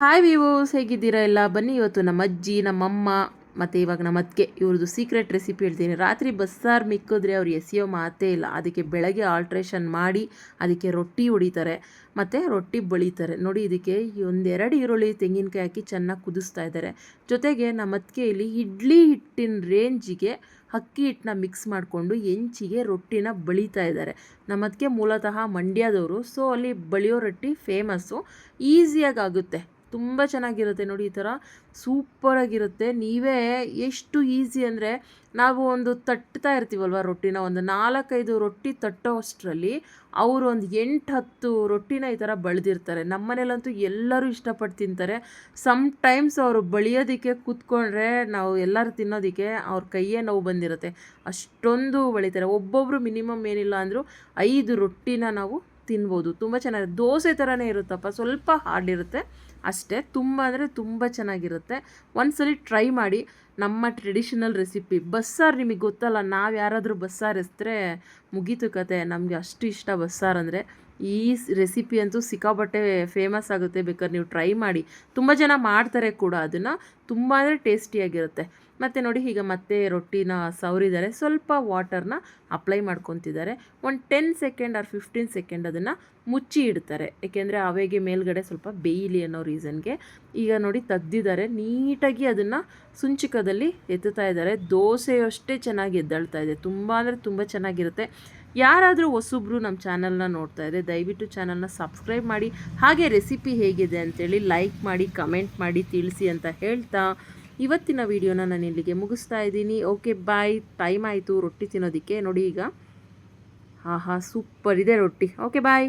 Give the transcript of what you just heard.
Hi ವಿವೋಸ್ ಹೇಗಿದ್ದೀರಾ? ಎಲ್ಲ ಬನ್ನಿ. ಇವತ್ತು ನಮ್ಮ ಅಜ್ಜಿ ನಮ್ಮಮ್ಮ ಮತ್ತು ಇವಾಗ ನಮ್ಮ ಅತ್ತಿಗೆ ಇವ್ರದ್ದು ಸೀಕ್ರೆಟ್ ರೆಸಿಪಿ ಹೇಳ್ತೀನಿ. ರಾತ್ರಿ ಬಸ್ಸಾರು ಮಿಕ್ಕಿದ್ರೆ ಅವ್ರು ಎಸೆಯೋ ಮಾತೇ ಇಲ್ಲ. ಅದಕ್ಕೆ ಬೆಳಗ್ಗೆ ಆಲ್ಟ್ರೇಷನ್ ಮಾಡಿ ಅದಕ್ಕೆ ರೊಟ್ಟಿ ಹೊಡಿತಾರೆ. ಮತ್ತು ರೊಟ್ಟಿ ಬಳಿತಾರೆ. ನೋಡಿ, ಇದಕ್ಕೆ ಒಂದೆರಡು ಈರುಳ್ಳಿ, ತೆಂಗಿನಕಾಯಿ ಹಾಕಿ ಚೆನ್ನಾಗಿ ಕುದಿಸ್ತಾ ಇದ್ದಾರೆ. ಜೊತೆಗೆ ನಮ್ಮ ಅತ್ತಿಗೆ ಇಲ್ಲಿ ಇಡ್ಲಿ ಹಿಟ್ಟಿನ ರೇಂಜಿಗೆ ಅಕ್ಕಿ ಹಿಟ್ಟನ್ನ ಮಿಕ್ಸ್ ಮಾಡಿಕೊಂಡು ಹೆಂಚಿಗೆ ರೊಟ್ಟಿನ ಬಳಿತಾ ಇದ್ದಾರೆ. ನಮ್ಮ ಅದಕ್ಕೆ ಮೂಲತಃ ಮಂಡ್ಯದವರು. ಸೊ ಅಲ್ಲಿ ಬಳಿಯೋ ರೊಟ್ಟಿ ಫೇಮಸ್ಸು ಈಸಿಯಾಗಿ ಆಗುತ್ತೆ. ತುಂಬ ಚೆನ್ನಾಗಿರುತ್ತೆ ನೋಡಿ ಈ ಥರ ಸೂಪರಾಗಿರುತ್ತೆ ನೀವೇ ಎಷ್ಟು ಈಸಿ ಅಂದರೆ ನಾವು ಒಂದು ತಟ್ತಾ ಇರ್ತೀವಲ್ವ ರೊಟ್ಟಿನ? ಒಂದು ನಾಲ್ಕೈದು ರೊಟ್ಟಿ ತಟ್ಟೋ ಅಷ್ಟರಲ್ಲಿ ಅವರು ಒಂದು ಎಂಟು ಹತ್ತು ರೊಟ್ಟಿನ ಈ ಥರ ಬಳ್ದಿರ್ತಾರೆ. ನಮ್ಮ ಮನೇಲಂತೂ ಎಲ್ಲರೂ ಇಷ್ಟಪಟ್ಟು ತಿಂತಾರೆ. ಸಮ್ ಟೈಮ್ಸ್ ಅವರು ಬಳಿಯೋದಕ್ಕೆ ಕೂತ್ಕೊಂಡ್ರೆ ನಾವು ಎಲ್ಲರೂ ತಿನ್ನೋದಕ್ಕೆ ಅವ್ರ ಕೈಯೇ ನೋವು ಬಂದಿರುತ್ತೆ. ಅಷ್ಟೊಂದು ಬಳಿತಾರೆ. ಒಬ್ಬೊಬ್ಬರು ಮಿನಿಮಮ್ ಏನಿಲ್ಲ ಅಂದರೂ ಐದು ರೊಟ್ಟಿನ ನಾವು ತಿನ್ಬೋದು. ತುಂಬ ಚೆನ್ನಾಗಿ, ದೋಸೆ ಥರನೇ ಇರುತ್ತಪ್ಪ, ಸ್ವಲ್ಪ ಹಾರ್ಡ್ ಇರುತ್ತೆ. ಅಷ್ಟೇ, ತುಂಬ ಅಂದರೆ ತುಂಬ ಚೆನ್ನಾಗಿರುತ್ತೆ. ಒಂದ್ಸಲಿ ಟ್ರೈ ಮಾಡಿ, ನಮ್ಮ ಟ್ರೆಡಿಷನಲ್ ರೆಸಿಪಿ ಬಸ್ಸಾರು ನಿಮಗೆ ಗೊತ್ತಲ್ಲ, ನಾವು ಯಾರಾದರೂ ಬಸ್ಸಾರು ಎಸ್ತ್ರೆ ಮುಗೀತು ಕತೆ. ನಮಗೆ ಅಷ್ಟು ಇಷ್ಟ ಬಸ್ಸಾರು ಅಂದರೆ. ಈ ರೆಸಿಪಿ ಅಂತೂ ಸಿಕ್ಕಾಪಟ್ಟೆ ಫೇಮಸ್ ಆಗುತ್ತೆ. ಬೇಕಾದ್ರೆ ನೀವು ಟ್ರೈ ಮಾಡಿ. ತುಂಬ ಜನ ಮಾಡ್ತಾರೆ ಕೂಡ ಅದನ್ನು. ತುಂಬ ಅಂದರೆ ಟೇಸ್ಟಿಯಾಗಿರುತ್ತೆ ಮತ್ತು ನೋಡಿ ಈಗ ಮತ್ತೆ ರೊಟ್ಟಿನ ಸವರಿದ್ದಾರೆ. ಸ್ವಲ್ಪ ವಾಟರ್ನ ಅಪ್ಲೈ ಮಾಡ್ಕೊತಿದ್ದಾರೆ. ಒಂದು ten second or fifteen second ಅದನ್ನು ಮುಚ್ಚಿ ಇಡ್ತಾರೆ. ಏಕೆಂದರೆ ಅವೆಗೆ ಮೇಲ್ಗಡೆ ಸ್ವಲ್ಪ ಬೇಯಿಲಿ ಅನ್ನೋ ರೀಸನ್ಗೆ ಈಗ ನೋಡಿ ತೆಗ್ದಿದ್ದಾರೆ. ನೀಟಾಗಿ ಅದನ್ನು ಸುಂಚಿಕದಲ್ಲಿ ಎತ್ತುತ್ತಾ ಇದ್ದಾರೆ. ದೋಸೆಯಷ್ಟೇ ಚೆನ್ನಾಗಿ ಎದ್ದಳ್ತಾ ಇದೆ. ತುಂಬ ಅಂದರೆ ತುಂಬ ಚೆನ್ನಾಗಿರುತ್ತೆ. ಯಾರಾದರೂ ಹೊಸಬ್ರು ನಮ್ಮ ಚಾನಲ್ನ ನೋಡ್ತಾ ಇದ್ದರೆ ದಯವಿಟ್ಟು ಚಾನಲ್ನ ಸಬ್ಸ್ಕ್ರೈಬ್ ಮಾಡಿ. ಹಾಗೆ ರೆಸಿಪಿ ಹೇಗಿದೆ ಅಂತೇಳಿ ಲೈಕ್ ಮಾಡಿ ಕಮೆಂಟ್ ಮಾಡಿ ತಿಳಿಸಿ ಅಂತ ಹೇಳ್ತಾ ಇವತ್ತಿನ ವಿಡಿಯೋನ ನಾನು ಇಲ್ಲಿಗೆ ಮುಗಿಸ್ತಾ ಇದ್ದೀನಿ. ಓಕೆ ಬಾಯ್ ಟೈಮ್ ಆಯಿತು. ರೊಟ್ಟಿ ತಿನ್ನೋದಕ್ಕೆ. ನೋಡಿ ಈಗ. ಹಾಂ ಹಾಂ ಸೂಪರ್ ಇದೆ ರೊಟ್ಟಿ. Okay bye